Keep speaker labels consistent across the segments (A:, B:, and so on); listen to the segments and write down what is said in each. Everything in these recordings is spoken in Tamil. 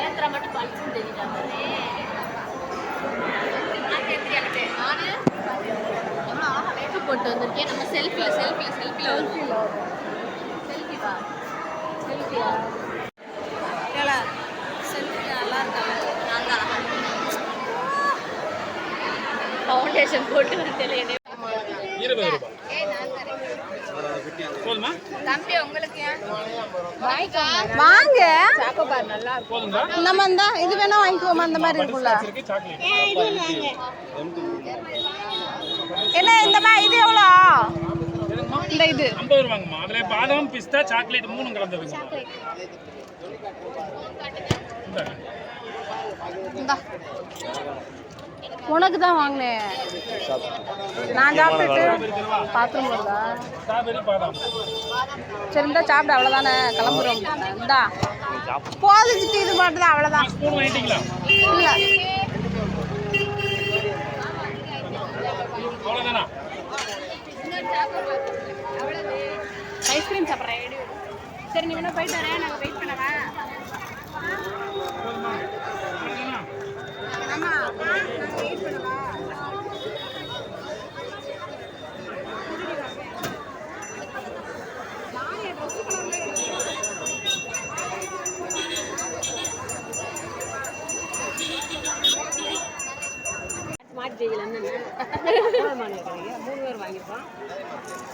A: ஏத்திர மட்டும் பளிச்சுன்னு தெரியுதா நானு எவ்வளோ மேக்கப் போட்டு வந்திருக்கேன் நம்ம செல்ஃபியில் செல்ஃபியில் செல்ஃபியில் செல்ஃபியில் செல்ஃபி வா? செல்ஃபியா செல்ஃபி நல்லா இருக்காங்க நான் தான் ஃபவுண்டேஷன் போட்டு வந்தேன்
B: இருபது ரூபாய் போதுமா?
A: தம்பி உங்களுக்கு
C: வாங்க.
B: போதுங்களா?
C: இந்த இது வேணா வாங்கிக்குவோமா அந்த மாதிரி இருக்கும்ல. என்ன இந்த மாதிரி இது எவ்வளோ? இந்த இது.
B: ஐம்பது ரூபாங்கம்மா. அதுல பாதாம் பிஸ்தா சாக்லேட் இந்தாங்க.
C: உனக்கு தான் வாங்கினேன். நான் சாப்பிட்டுட்டு பாத்ரூம் வருதா சரி இந்த சாப்பிட அவ்வளோதானே கிளம்புறோம். இந்தா. போதிச்சுட்டு இது மட்டும் தான் அவ்வளோதான் இல்லை. ஐஸ்கிரீம் சாப்பிட்றேன் சரி நீ வேணா போயிட்டு வரேன். நாங்கள் வெயிட் பண்ணவா?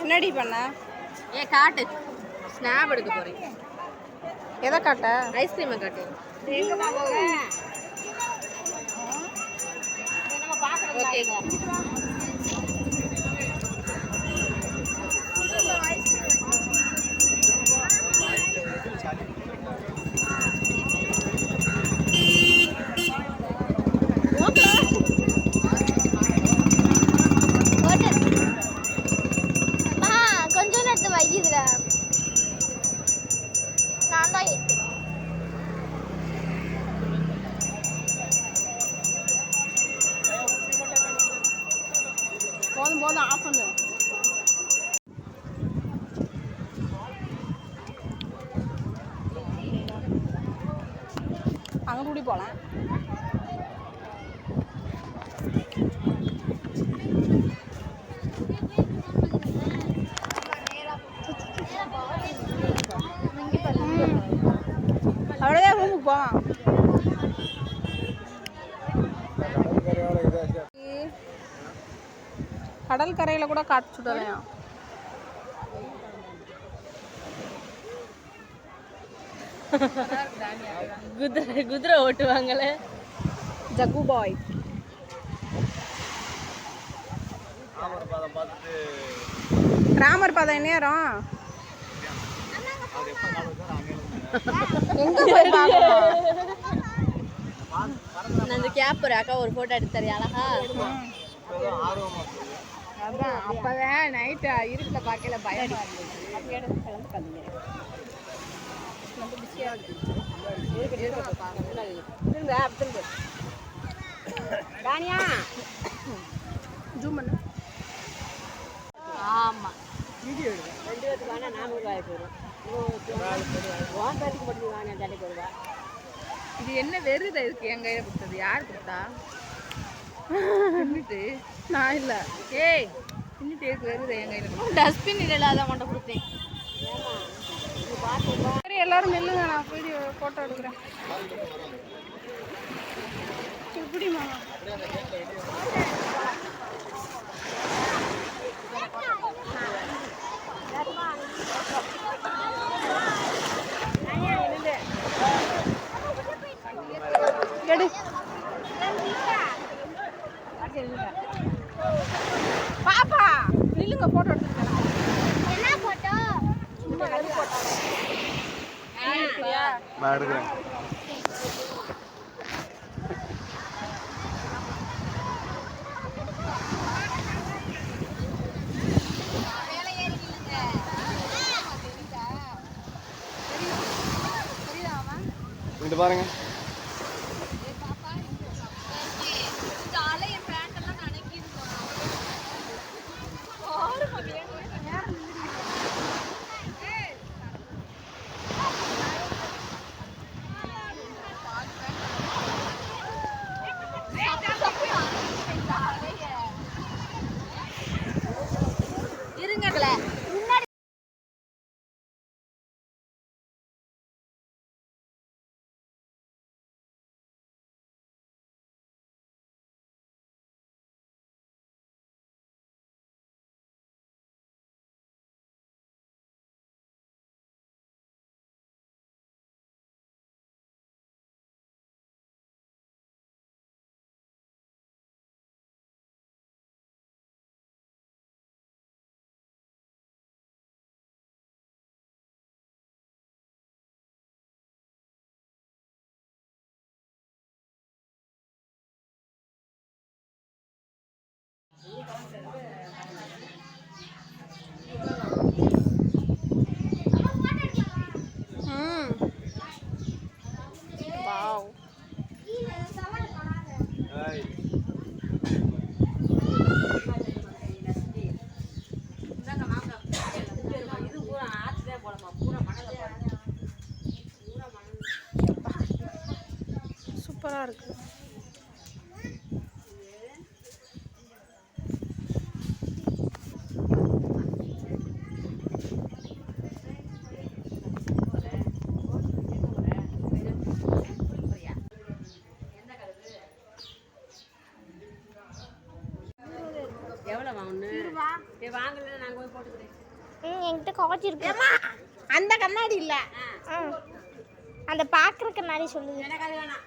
C: என்னடி பண்ண.
A: ஏ காட்டு. ஸ்னாப் எடுக்க போறேன்.
C: எதை காட்ட?
A: ஐஸ்கிரீமை காட்டு. ஓகே.
C: போகலாம். அவ்வளோதான் ரூமுக்கு போவான் கூட காட்டு சுடலையா?
A: குதிரை குதிரை ஓட்டுவாங்களே.
C: ஜகு பாய். ராமர் பாதம் நேரம் எங்க போய்
A: நான் அந்த கேப் ஒரு அக்கா ஒரு போட்டோ எடுத்து தரேன் அழகா.
C: அதான் அப்பதான் நைட்டு இருட்டில் பார்க்கல பயமா இருந்துச்சு அப்படியே எடுத்து கிளம்பி கல்லுங்க ரொம்ப ராணியா ஜூம் பண்ணு
A: ஆமா
C: இது என்ன வெறுத இருக்கு என் கையில் கொடுத்தது? யார் கொடுத்தா? தின்னுட்டு. நான் இல்ல. ஏய் தின்னுட்டு இருக்கு வெறுத என் கையில
A: டஸ்ட்பின் இல்லாத அதான் கொடுத்தேன்.
C: சரி எல்லாரும் நில்லுங்க நான் வீடியோ போட்டோ எடுக்கிறேன். எப்படி மாமா எடு பாப்பா நில்லுங்க போட்டோ எடுத்துக்கிறேன்
D: என்ன போட்டோ
E: நான் எடுக்கிறேன். இங்கிட்டு பாருங்க.
D: இருக்கு
C: அந்த கண்ணாடி இல்லை.
D: அந்த பார்க்குற கண்ணாடி சொல்லுது
C: எனக்கு அது வேணாம்.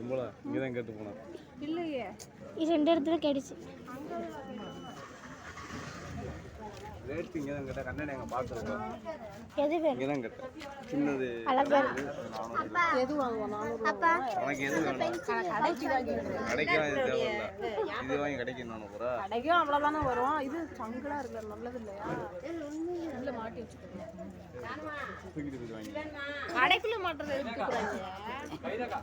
E: கும்பலா இங்கே தான் கேட்டு போனேன்.
C: இல்லையே
D: இது ரெண்டு இடத்துல கிடைச்சு.
E: ரேட்டு இங்கே தான் கேட்டேன் கண்ணாடி எங்கே பார்த்துருக்கோம்.
D: எது வேணும்?
E: இங்கே தான் கேட்டேன். சின்னது
C: எது வாங்குவோம்?
E: உனக்கு எது வேணும்?
C: கடைக்கு
E: இது தேவையில்ல. இது வாங்கி கிடைக்கும் நானூறு ரூபா
C: கடைக்கும் அவ்வளோதானே வரும். இது சங்கலா இருக்குல்ல நல்லது இல்லையா உள்ள மாட்டி வச்சுக்கோங்க.
E: வாங்கி.
C: கடைக்குள்ள மாட்டுறது எடுத்துக்கிறாங்க.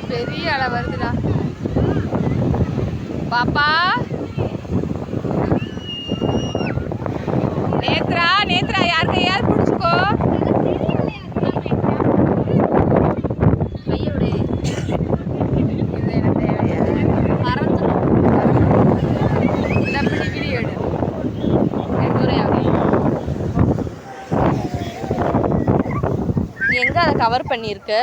A: பெரிய அலை வருதுடா. பாப்பா. நேத்ரா நேத்ரா யார் கையாவது பிடிச்சிக்கோ? கையோடு. மறந்துடும் அதை கவர் பண்ணியிருக்கு?